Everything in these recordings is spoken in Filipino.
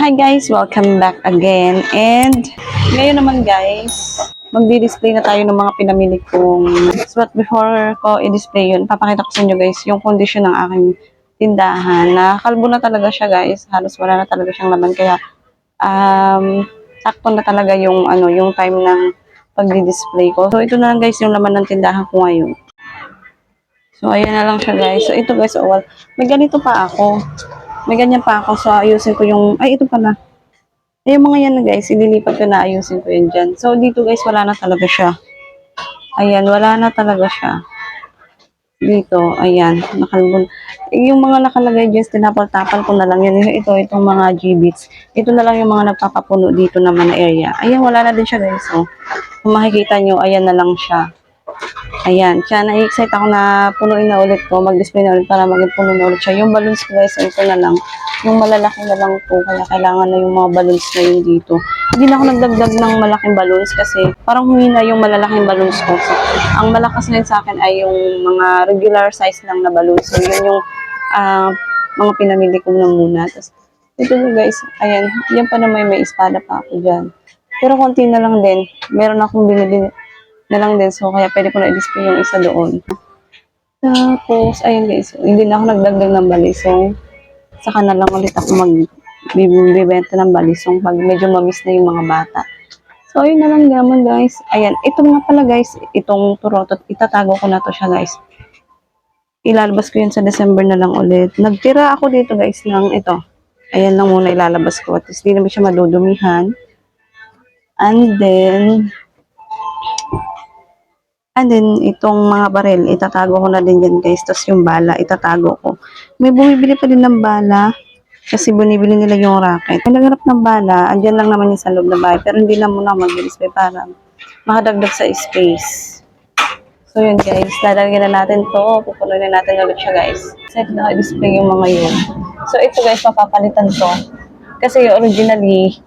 Hi guys! Welcome back again. And ngayon naman guys, magdi-display na tayo ng mga pinamili kong but before ko i-display yun, papakita ko sa inyo guys yung condition ng aking tindahan na na talaga siya guys. Halos wala na talaga siyang laman kaya um, sakto na talaga yung ano yung time ng pagdi-display ko. So ito na lang guys yung laman ng tindahan ko ngayon. So ayan na lang siya guys. So ito guys, oh, well, may ganito pa ako. May ganyan pa ako. So ayusin ko yung, ay ito pala. Ay, yung mga yan na guys, ililipat ko na ayusin ko yun dyan. So dito guys, wala na talaga siya. Ayan, wala na talaga siya. Dito, ayan, nakalbon. Eh, Yung mga nakalagay dyan, tinapal-tapal ko na lang yan. Ito, itong mga G-bits. Ito na lang yung mga nagpapapuno dito naman na area. Ayan, wala na din siya guys. Oh. Kung makikita nyo, ayan na lang siya. Ayan, kaya na-excite ako na punuin na ulit ko, mag-display na ulit para maging puno na ulit siya. Yung balloons ko guys, ito na lang. Yung malalaki na lang po, kaya kailangan na yung mga balloons na yun dito. Hindi na ako nagdagdag ng malaking balloons kasi parang humina yung malalaking balloons ko. So, ang malakas na sa akin ay yung mga regular size lang na balloons. So, yun yung ah, mga pinamili ko na muna. Tapos, ito na guys, ayan, yan pa naman may espada pa ako dyan. Pero konti na lang din. Meron akong binili na lang din. So, kaya pwede ko na i-display yung isa doon. Tapos, ayun guys, hindi na ako nagdagdag ng balisong. Saka na lang ulit ako mag bibenta ng balisong pag medyo mamiss na yung mga bata. So, ayun na lang naman guys. Ayan, ito nga pala guys, itong turotot, itatago ko na to siya guys. Ilalabas ko yun sa December na lang ulit. Nagtira ako dito guys ng ito. Ayan lang muna ilalabas ko. At least di naman siya madudumihan. And then, And then, itong mga baril, itatago ko na din yan guys. Tapos yung bala, itatago ko. May bumibili pa din ng bala. Kasi binibili nila yung racket. Kung nagharap ng bala, andyan lang naman yung sa loob ng bahay. Pero hindi na muna ako mag-display para makadagdag sa space. So yun guys, lalagyan na natin to. Pupunuin na natin ulit siya guys. Set na display yung mga yun. So ito guys, mapapalitan to. Kasi originally,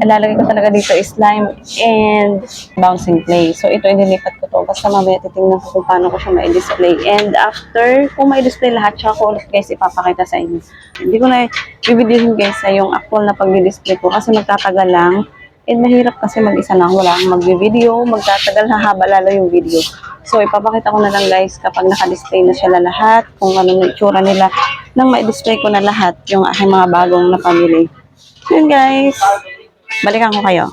lalagay ko talaga dito is slime and bouncing clay. So ito, inilipat ko to. Basta mamaya titingnan ko kung paano ko siya ma-display. And after, kung ma-display lahat, siya ko ulit guys ipapakita sa inyo. Hindi ko na i-videohin guys sa yung actual na pag-display ko kasi magtatagal lang. And mahirap kasi mag-isa lang. Wala akong mag-video, magtatagal, hahaba lalo yung video. So, ipapakita ko na lang guys kapag naka-display na sila lahat, kung ano yung itsura nila, nang ma-display ko na lahat yung aking mga bagong napamili. Yun guys. Balikan ko kayo.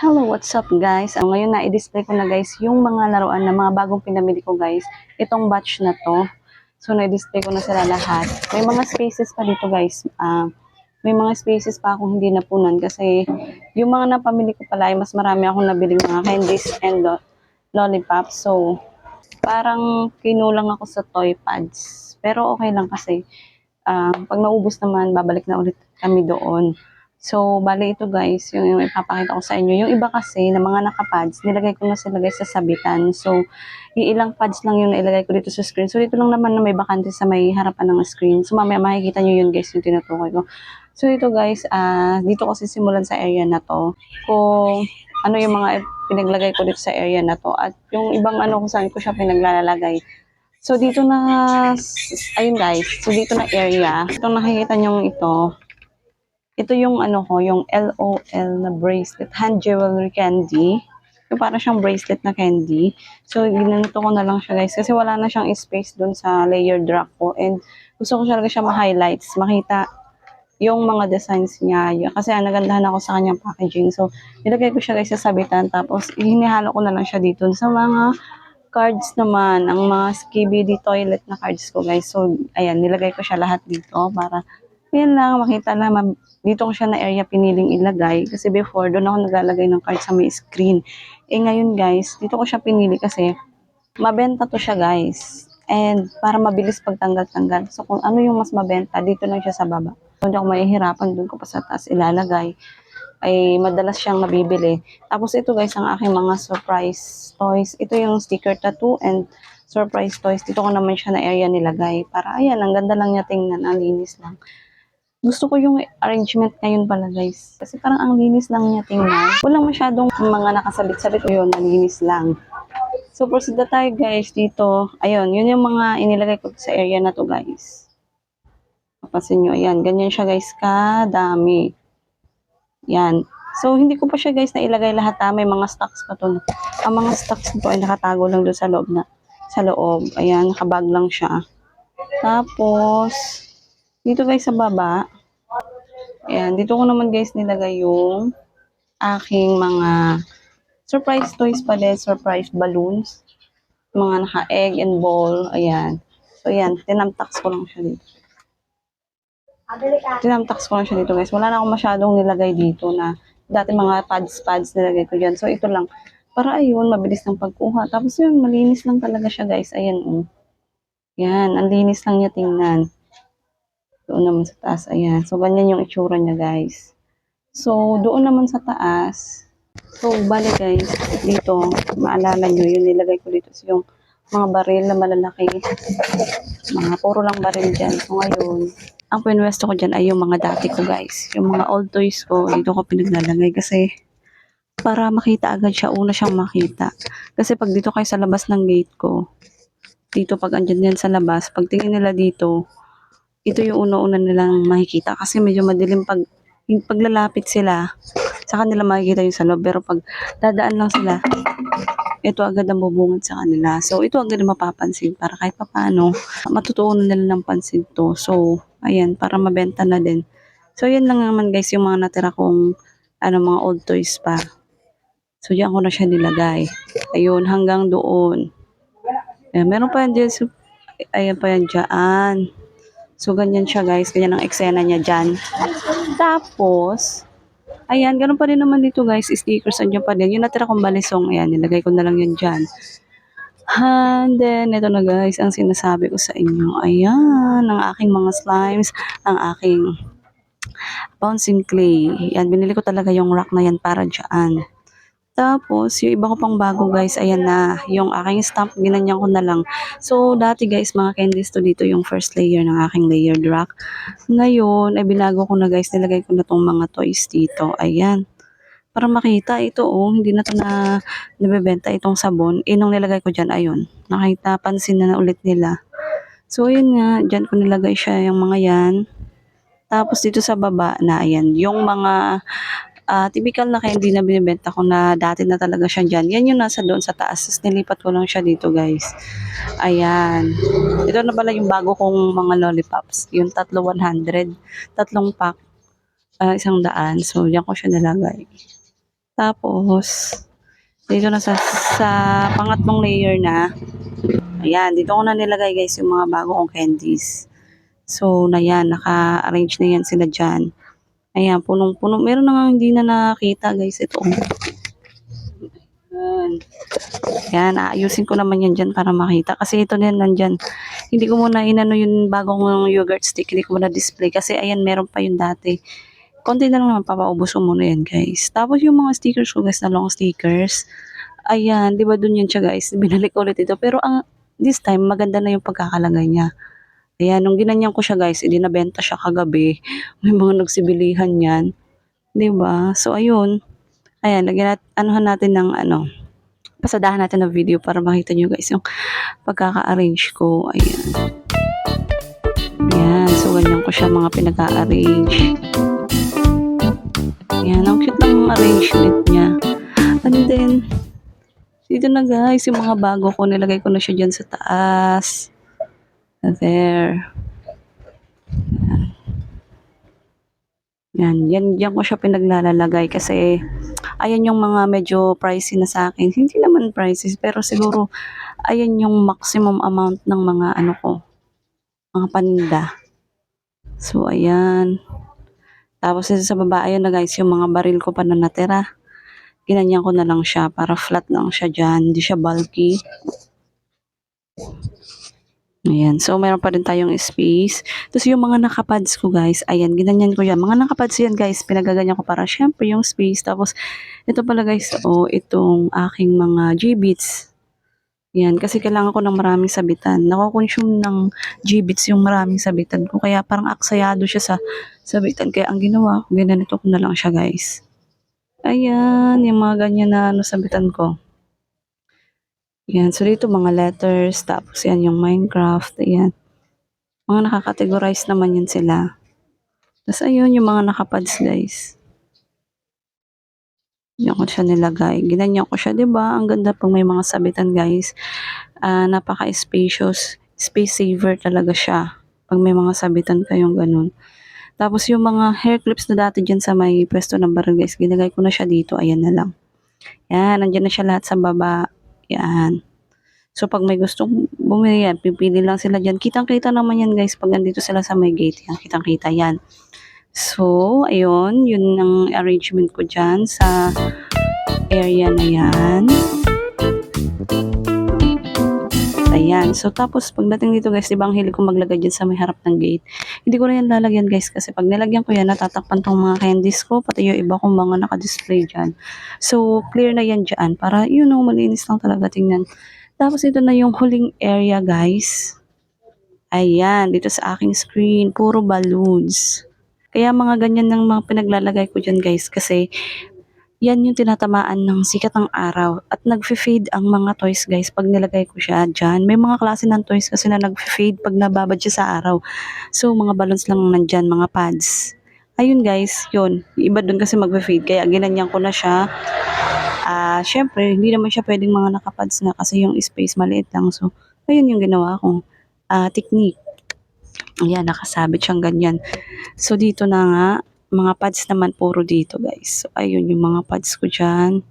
Hello, what's up guys? Ang ngayon na i-display ko na guys yung mga laruan na mga bagong pinamili ko guys. Itong batch na to. So na-display ko na sila lahat. May mga spaces pa dito guys. Ah, may mga spaces pa akong hindi napunan kasi yung mga napamili ko pala ay mas marami akong nabiling mga candies and lo- lollipops. So parang kinulang ako sa toy pads. Pero okay lang kasi ah, pag naubos naman, babalik na ulit kami doon. So, bali ito guys, yung, yung ipapakita ko sa inyo. Yung iba kasi na mga nakapads, nilagay ko na sila guys sa sabitan. So, yung ilang pads lang yung nailagay ko dito sa screen. So, dito lang naman na may bakante sa may harapan ng screen. So, mamaya makikita nyo yun guys, yung tinutukoy ko. So, ito guys, ah dito ko sisimulan sa area na to. Kung ano yung mga pinaglagay ko dito sa area na to. At yung ibang ano kung saan ko siya pinaglalagay. So, dito na, ayun guys, so dito na area. Itong nakikita nyo ito, ito yung ano ko, yung LOL na bracelet, hand jewelry candy. Yung parang siyang bracelet na candy. So, ginanito ko na lang siya guys. Kasi wala na siyang space dun sa layered rack ko. And gusto ko talaga siya ma-highlights. Makita yung mga designs niya. Kasi ah, nagandahan ako sa kanyang packaging. So, nilagay ko siya guys sa sabitan. Tapos, hinihalo ko na lang siya dito sa mga cards naman. Ang mga skibidi toilet na cards ko guys. So, ayan, nilagay ko siya lahat dito para yan lang, makita na dito ko siya na area piniling ilagay. Kasi before, doon ako naglalagay ng card sa may screen. Eh ngayon guys, dito ko siya pinili kasi mabenta to siya guys. And para mabilis pagtanggal-tanggal. So kung ano yung mas mabenta, dito lang siya sa baba. Kung hindi ako mahihirapan, doon ko pa sa taas ilalagay. Ay madalas siyang nabibili. Tapos ito guys, ang aking mga surprise toys. Ito yung sticker tattoo and surprise toys. Dito ko naman siya na area nilagay. Para ayan, ang ganda lang niya tingnan. Ang linis lang gusto ko yung arrangement ngayon pala guys. Kasi parang ang linis lang niya tingnan. Walang masyadong mga nakasabit-sabit. Yun, malinis lang. So, proceed na tayo guys dito. Ayun, yun yung mga inilagay ko sa area na to guys. Papansin nyo, ayan, ganyan siya guys, kadami. Yan. So, hindi ko pa siya guys na ilagay lahat ha. May mga stocks pa to. Ang mga stocks nito ay nakatago lang doon sa loob na. Sa loob. Ayan, nakabag lang siya. Tapos, dito guys sa baba. Ayan, dito ko naman guys nilagay yung aking mga surprise toys pa din. Surprise balloons. Mga naka-egg and ball. Ayan. So, ayan. Tinamtax ko lang siya dito. Tinamtax ko lang siya dito guys. Wala na akong masyadong nilagay dito na dati mga pads-pads nilagay ko dyan. So, ito lang. Para ayun, mabilis ng pagkuha. Tapos yun, malinis lang talaga siya guys. Ayan, oh. Yan, ang linis lang niya tingnan. Doon naman sa taas, ayan. So, ganyan yung itsura niya guys. So, doon naman sa taas. So, bali guys, dito, maalala nyo, yung nilagay ko dito. So, yung mga baril na malalaki. Mga puro lang baril dyan. So, ngayon, ang pinwesto ko dyan ay yung mga dati ko guys. Yung mga old toys ko, dito ko pinaglalagay kasi para makita agad siya, una siyang makita. Kasi pag dito kayo sa labas ng gate ko, dito pag andyan yan sa labas, pag tingin nila dito, ito yung una-una nilang makikita kasi medyo madilim pag paglalapit sila, sa kanila makikita yung sa. Pero pag dadaan lang sila, ito agad ang bubungad sa kanila. So, ito agad ang mapapansin para kahit papano, matutuunan nila ng pansin to. So, ayan, para mabenta na din. So, yan lang naman guys, yung mga natira kong ano, mga old toys pa. So, diyan ko na siya nilagay. Ayun, hanggang doon. Ayan, meron pa yan dyan. So, ayan pa yan dyan. So, ganyan siya guys. Ganyan ang eksena niya dyan. Tapos, ayan, ganun pa rin naman dito guys. Stickers, andyan pa din. Yung natira kong balisong, ayan, nilagay ko na lang yan dyan. And then, ito na guys, ang sinasabi ko sa inyo. Ayan, ang aking mga slimes, ang aking bouncing clay. Yan, binili ko talaga yung rack na yan para dyan. Tapos, yung iba ko pang bago guys, ayan na. Yung aking stamp, ginanyan ko na lang. So, dati guys, mga candies to dito yung first layer ng aking layered rack. Ngayon, ay binago ko na guys, nilagay ko na tong mga toys dito. Ayan. Para makita, ito oh, hindi na to na nabebenta itong sabon. Eh, nung nilagay ko dyan, ayun. Nakita, pansin na, na ulit nila. So, ayun nga, dyan ko nilagay siya yung mga yan. Tapos dito sa baba na, ayan, yung mga ah, typical na candy na binibenta ko na dati na talaga siya dyan. Yan yung nasa doon sa taas. Tapos nilipat ko lang siya dito, guys. Ayan. Ito na pala yung bago kong mga lollipops. Yung tatlo 100. Tatlong pack. ah, isang daan. So, yan ko siya nilagay. Tapos, dito na sa, sa pangatlong layer na. Ayan, dito ko na nilagay guys yung mga bago kong candies. So, na yan, naka-arrange na yan sila dyan. Ayan, punong-puno. Meron na nga hindi na nakita guys ito. Ayan. Yan, aayusin ko naman yan dyan para makita. Kasi ito na yan nandyan. Hindi ko muna inano yung bagong yogurt stick. Hindi ko muna display. Kasi ayan, meron pa yung dati. Konti na lang naman, papaubos ko muna yan guys. Tapos yung mga stickers ko guys, na long stickers. Ayan, di ba dun yun siya guys. Binalik ulit ito. Pero ang this time, maganda na yung pagkakalagay niya. Ayan, nung ginanyan ko siya guys, hindi nabenta siya kagabi. May mga nagsibilihan yan. ba? So, ayun. Ayan, lagyan nat anuhan natin ng ano, pasadahan natin ng video para makita nyo guys yung pagkaka-arrange ko. Ayan. Ayan, so ganyan ko siya mga pinag-arrange. Ayan, ang cute ng arrangement niya. And then, dito na guys, yung mga bago ko, nilagay ko na siya dyan sa taas. There. Yan, yan, yan ko siya pinaglalalagay kasi ayan yung mga medyo pricey na sa akin. Hindi naman pricey, pero siguro ayan yung maximum amount ng mga ano ko, mga paninda. So, ayan. Tapos sa baba, ayan na guys, yung mga baril ko pa na natira. Ginanyan ko na lang siya para flat lang siya dyan. Hindi siya bulky. Ayan. So, meron pa rin tayong space. Tapos, yung mga nakapads ko, guys, ayan, ginanyan ko yan. Mga nakapads yan, guys, pinagaganyan ko para syempre yung space. Tapos, ito pala, guys, oh, itong aking mga G-Beats. Yan, kasi kailangan ko ng maraming sabitan. Nako-consume ng G-Beats yung maraming sabitan ko. Kaya parang aksayado siya sa sabitan. Kaya ang ginawa ko, ginanito ko na lang siya, guys. Ayan, yung mga ganyan na ano, sabitan ko. Yan, so dito mga letters, tapos yan yung Minecraft, ayan. Mga nakakategorize naman yan sila. Tapos ayun, yung mga nakapads guys. Yan ko siya nilagay. Ginanyan ko siya, ba? Ang ganda pag may mga sabitan, guys. Ah, napaka-spacious. Space saver talaga siya. Pag may mga sabitan kayong ganun. Tapos yung mga hair clips na dati dyan sa may pwesto ng baril, guys, ginagay ko na siya dito. Ayan na lang. Yan, nandyan na siya lahat sa baba. Yan. So, pag may gustong bumili yan, pipili lang sila dyan. Kitang-kita naman yan, guys, pag nandito sila sa may gate. Yan, kitang-kita yan. So, ayun, yun ang arrangement ko dyan sa area na yan. Ayan. So, tapos pagdating dito guys, di ba ang hilig ko maglagay dyan sa may harap ng gate. Hindi ko na yan lalagyan guys kasi pag nilagyan ko yan, natatakpan tong mga candies ko, pati yung iba kong mga naka-display dyan. So, clear na yan dyan para, you know, malinis lang talaga tingnan. Tapos ito na yung huling area guys. Ayan, dito sa aking screen, puro balloons. Kaya mga ganyan ng mga pinaglalagay ko dyan guys kasi yan yung tinatamaan ng sikat ng araw at nagfe-fade ang mga toys guys pag nilagay ko siya dyan. May mga klase ng toys kasi na nagfe-fade pag nababad siya sa araw. So mga balloons lang nandyan, mga pads. Ayun guys, yun. Iba dun kasi magfe-fade kaya ginanyan ko na siya. Ah, syempre, hindi naman siya pwedeng mga nakapads na kasi yung space maliit lang. So, ayun yung ginawa kong ah, technique. Ayan, nakasabit siyang ganyan. So, dito na nga, mga pads naman puro dito guys. So, ayun yung mga pads ko dyan.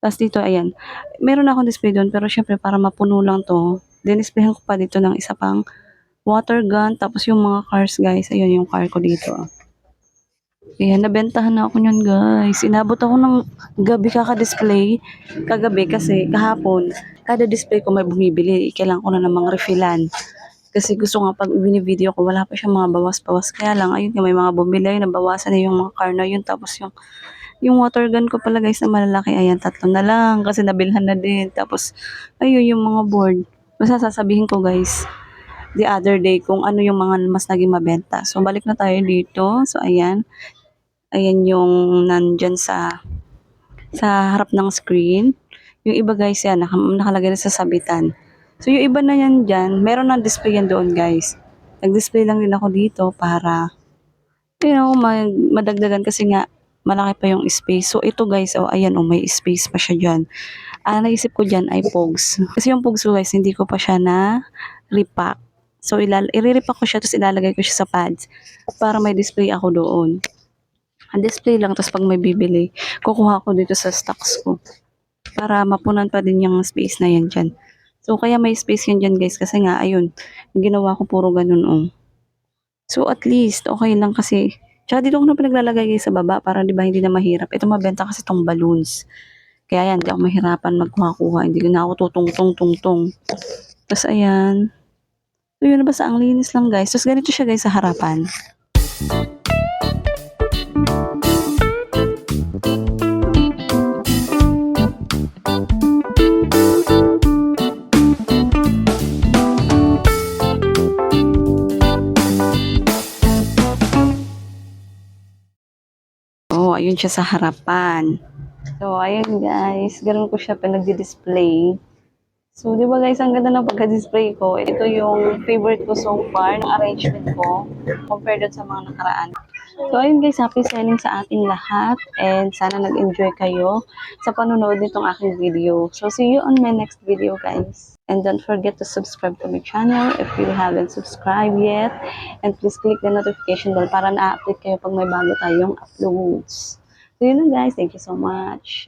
Tapos dito, ayan. Meron akong display doon, pero syempre para mapuno lang to, dinisplayan ko pa dito ng isa pang water gun. Tapos yung mga cars guys, ayun yung car ko dito. Ayan, nabentahan na ako nyan guys. Inabot ako ng gabi kaka-display. Kagabi kasi kahapon, kada display ko may bumibili. Kailangan ko na namang refillan. Kasi gusto nga pag video ko, wala pa siya mga bawas-bawas. Kaya lang, ayun nga, may mga bumili, nabawasan na yung mga car na yun. Tapos yung, yung water gun ko pala guys na malalaki, ayan, tatlo na lang. Kasi nabilhan na din. Tapos, ayun yung mga board. Basta sasabihin ko guys, the other day kung ano yung mga mas naging mabenta. So, balik na tayo dito. So, ayan. Ayan yung nandyan sa sa harap ng screen. Yung iba guys yan, naka, nakalagay na sa sabitan. So yung iba na yan dyan, meron na display yan doon guys. Nag-display lang din ako dito para, you know, mag, madagdagan kasi nga malaki pa yung space. So ito guys, oh ayan oh, may space pa siya dyan. Ah, naisip ko dyan ay pogs. Kasi yung pogs ko guys, hindi ko pa siya na repack. So ilal i-repack ko siya tapos ilalagay ko siya sa pads para may display ako doon. Ang display lang tapos pag may bibili, kukuha ko dito sa stocks ko para mapunan pa din yung space na yan dyan. So, kaya may space yan dyan guys kasi nga, ayun, ginawa ko puro ganun oh. So, at least, okay lang kasi, tsaka dito ko na pinaglalagay guys sa baba para di ba hindi na mahirap. Ito mabenta kasi tong balloons. Kaya yan, di ako mahirapan magkuha-kuha. Hindi na ako tutong-tong-tong-tong. Tapos ayan. So, yun na basta ang linis lang guys. Tapos ganito siya guys sa harapan. Oh, ayun siya sa harapan. So, ayun guys. Ganun ko siya pinag-display. So, di ba guys, ang ganda ng pagka-display ko. Ito yung favorite ko so far ng arrangement ko compared sa mga nakaraan. So, ayun guys, happy selling sa ating lahat and sana nag-enjoy kayo sa panonood nitong aking video. So, see you on my next video guys. And don't forget to subscribe to my channel if you haven't subscribed yet. And please click the notification bell para na-update kayo pag may bago tayong uploads. So, yun na guys. Thank you so much.